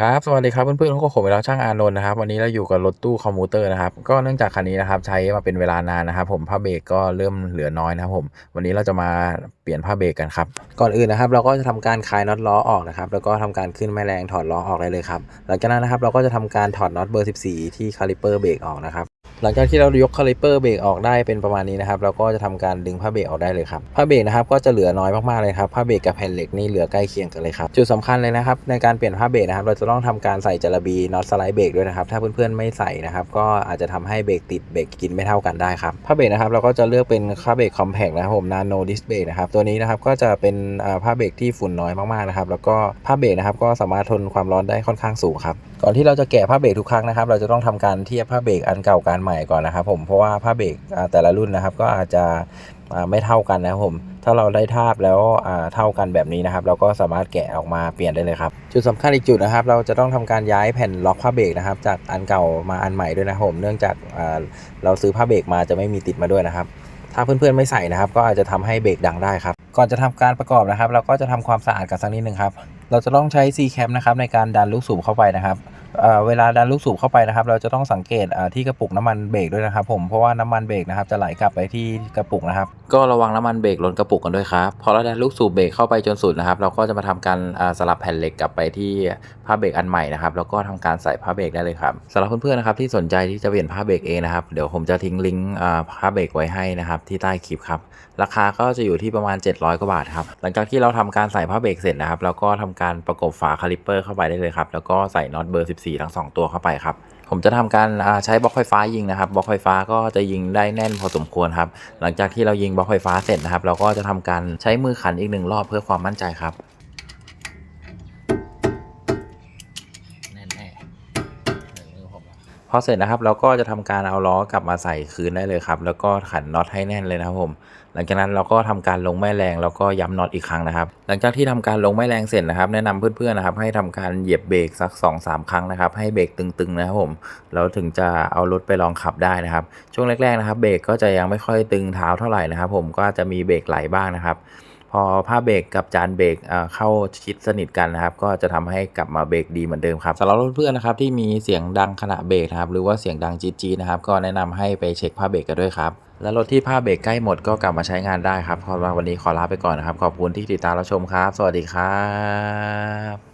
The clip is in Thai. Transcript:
ครับ สวัสดีครับเพื่อนๆทุกคนผมเวลาช่างอานนท์นะครับ วันนี้เราอยู่กับรถตู้คอมมูเตอร์นะครับ ก็เนื่องจากคันนี้นะครับใช้มาเป็นเวลานานนะครับ ผมผ้าเบรกก็เริ่มเหลือน้อยนะครับผม วันนี้เราจะมาเปลี่ยนผ้าเบรกกันครับ ก่อนอื่นนะครับ เราก็จะทำการคลายน็อตล้อออกนะครับ แล้วก็ทำการขึ้นแม่แรงถอดล้อออกได้เลยครับ หลังจากนั้นนะครับเราก็จะทำการถอดน็อตเบอร์ 14 ที่คาลิเปอร์เบรกออกนะครับ หลังจากที่เรายกคาลิเปอร์เบรกออกได้เป็นประมาณนี้นะครับเราก็จะทำการดึงผ้าเบรกออกได้เลยครับผ้าเบรกนะครับก็จะเหลือน้อยมากๆเลยครับผ้าเบรกกับแผ่นเหล็กนี่เหลือใกล้เคียงกันเลยครับจุดสำคัญเลยนะครับในการเปลี่ยนผ้าเบรกนะครับเราจะต้องทำการใส่จาระบีน็อตสไลด์เบรกด้วยนะครับถ้าเพื่อนๆไม่ใส่นะครับก็อาจจะทำให้เบรกติดเบรกกินไม่เท่ากันได้ครับผ้าเบรกนะครับเราก็จะเลือกเป็นผ้าเบรกคอมแพกนะครับผมนาโนดิสเบรกนะครับตัวนี้นะครับก็จะเป็นผ้าเบรกที่ฝุ่นน้อยมากๆนะครับแล้วก็ผ้าเบรกนะครับก็สามารถทนความร้อนได้ค่อนข้างสูงครับก่อนที่เราจะแกะผ้าเบรกทุกครั้งนะครับเราจะต้องทำการเทียบผ้าเบรกอันเก่ากับอันใหม่ก่อนนะครับผมเพราะว่าผ้าเบรกแต่ละรุ่นนะครับ ก็อาจจะไม่เท่ากันนะครับผมถ้าเราได้ทาบแล้วเท่ากันแบบนี้นะครับ เราก็สามารถแกะออกมาเปลี่ยนได้เลยครับ จุดสำคัญอีกจุดนะครับ เราจะต้องทำการย้ายแผ่นล็อกผ้าเบรกนะครับ จากอันเก่ามาอันใหม่ด้วยนะผมเนื่องจากเราซื้อผ้าเบรกมาจะไม่มีติดมาด้วยนะครับ ถ้าเพื่อนๆไม่ใส่นะครับ ก็อาจจะทำให้เบรกดังได้ครับก่อนจะทำการประกอบนะครับ เราก็จะทำความสะอาดกันสักนิดนึงครับเราจะต้องใช้ C cam นะครับในการดันลูกสูบเข้าไปนะครับ เวลาดันลูกสูบเข้าไปนะครับ เราจะต้องสังเกตที่กระปุกน้ำมันเบรกด้วยนะครับ ผมเพราะว่าน้ำมันเบรกนะครับจะไหลกลับไปที่กระปุกนะครับ ก็ระวังน้ำมันเบรกล้นกระปุกกันด้วยครับพอเราดันลูกสูบเบรกเข้าไปจนสุดนะครับ เราก็จะมาทำการสลับแผ่นเหล็กกลับไปที่ผ้าเบรกอันใหม่นะครับแล้วก็ทำการใส่ผ้าเบรกได้เลยครับสำหรับเพื่อนๆนะครับที่สนใจที่จะเปลี่ยนผ้าเบรกเองนะครับเดี๋ยวผมจะทิ้งลิงก์ผ้าเบรกไว้ให้นะครับที่ใต้คลิปครับราคาก็จะอยู่ที่ประมาณ 700กว่าบาทครับหลังจากที่เราทำการใส่ผ้าเบรกเสร็จนะครับเราก็ทำการประกบฝาคาลิปเปอร์เข้าไปได้เลยครับแล้วก็ใส่น็อตเบอร์14ทั้ง 2 ตัวเข้าไปครับ ผมจะทำการใช้บล็อกไฟฟ้ายิงนะครับบล็อกไฟฟ้าก็จะยิงได้แน่นพอสมควรครับ หลังจากที่เรายิงบล็อกไฟฟ้าเสร็จนะครับ เราก็จะทำการใช้มือขันอีกหนึ่งรอบเพื่อความมั่นใจครับ อเสร็จนะครับเราก็จะทำการเอาล้อกลับมาใส่คืนได้เลยครับ แล้วก็ขันน็อตให้แน่นเลยนะครับผม หลังจากนั้นเราก็ทำการลงแม่แรงแล้วก็ย้ำน็อตอีกครั้งนะครับ หลังจากที่ทำการลงแม่แรงเสร็จนะครับ แนะนำเพื่อนๆนะครับให้ทำการเหยียบเบรกสัก2-3ครั้งนะครับ ให้เบรกตึงๆนะครับผมแล้วถึงจะเอารถไปลองขับได้นะครับ ช่วงแรกๆนะครับเบรกก็จะยังไม่ค่อยตึงเท้าเท่าไหร่นะครับ ผมก็จะมีเบรกไหลบ้างนะครับ พอผ้าเบรกกับจานเบรกอ่าเข้าชิดสนิทกันนะครับ ก็จะทำให้กลับมาเบรกดีเหมือนเดิมครับสำหรับเพื่อนๆนะครับที่มีเสียงดังขณะเบรกนะครับหรือว่าเสียงดังจี๊ดๆนะครับ ก็แนะนำให้ไปเช็คผ้าเบรกกันด้วยครับและรถที่ผ้าเบรกใกล้หมดก็กลับมาใช้งานได้ครับขอวันนี้ขอลาไปก่อนนะครับ ขอบคุณที่ติดตามรับชมครับ สวัสดีครับ